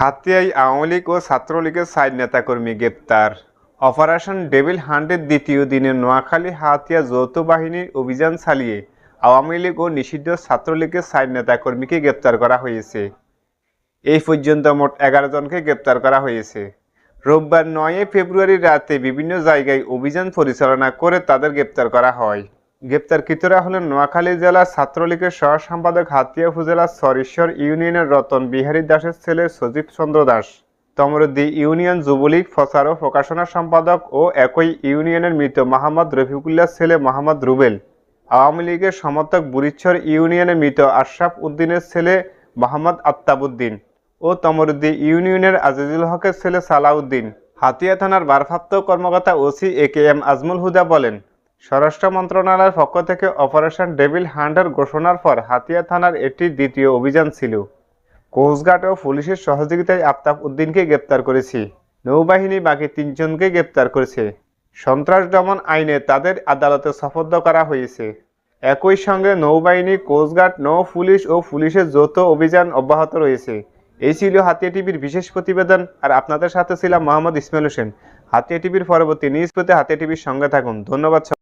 হাতিয়ায় আওয়ামী লীগ ও ছাত্রলীগের সাইড নেতাকর্মী গ্রেপ্তার। অপারেশন ডেভিল হান্টের দ্বিতীয় দিনে নোয়াখালী হাতিয়া যৌথ বাহিনীর অভিযান চালিয়ে আওয়ামী লীগ ও নিষিদ্ধ ছাত্রলীগের সাইড নেতাকর্মীকে গ্রেপ্তার করা হয়েছে। এই পর্যন্ত মোট এগারো জনকে গ্রেপ্তার করা হয়েছে। রোববার নয় ফেব্রুয়ারি রাতে বিভিন্ন জায়গায় অভিযান পরিচালনা করে তাদের গ্রেপ্তার করা হয়। গ্রেপ্তারকৃতরা হলেন নোয়াখালী জেলার ছাত্রলীগের সহ সম্পাদক হাতিয়া উপজেলার সরেশ্বর ইউনিয়নের রতন বিহারী দাসের ছেলে সজীব চন্দ্র দাস। তমরুদ্দি ইউনিয়ন যুবলীগ প্রচার ও প্রকাশনা সম্পাদক ও একই ইউনিয়নের মৃত মোহাম্মদ রফিকুল্লাহ ছেলে মোহাম্মদ রুবেল। আওয়ামী লীগের সমর্থক বুরিচ্ছর ইউনিয়নের মৃত আশরাফ উদ্দিনের ছেলে মোহাম্মদ আত্তাবুদ্দিন ও তমরুদ্দি ইউনিয়নের আজিজুল হকের ছেলে সালাউদ্দিন। হাতিয়া থানার ভারপ্রাপ্ত কর্মকর্তা OC A K M Azmul Huda বলেন স্বরাষ্ট্র মন্ত্রণালয়ের পক্ষ থেকে অপারেশন ডেভিল হান্ডার ঘোষণার পর হাতিয়া থানার এটি দ্বিতীয় অভিযান ছিল। কোস্টগার্ড ও পুলিশের সহযোগিতায় আফতাব উদ্দিনকে গ্রেপ্তার করেছি। নৌবাহিনী বাকি তিনজনকে গ্রেপ্তার করেছে। সন্ত্রাস দমন আইনে তাদের আদালতে সোপর্দ করা হয়েছে। একই সঙ্গে নৌবাহিনী, কোস্টগার্ড নৌ পুলিশ ও পুলিশের যৌথ অভিযান অব্যাহত রয়েছে। এই ছিল হাতিয়া টিভির বিশেষ প্রতিবেদন। আর আপনাদের সাথে ছিলাম মোহাম্মদ ইসমাইল হোসেন। হাতিয়া টিভির পরবর্তী নিউজ পেতে হাতিয়া টিভির সঙ্গে থাকুন। ধন্যবাদ।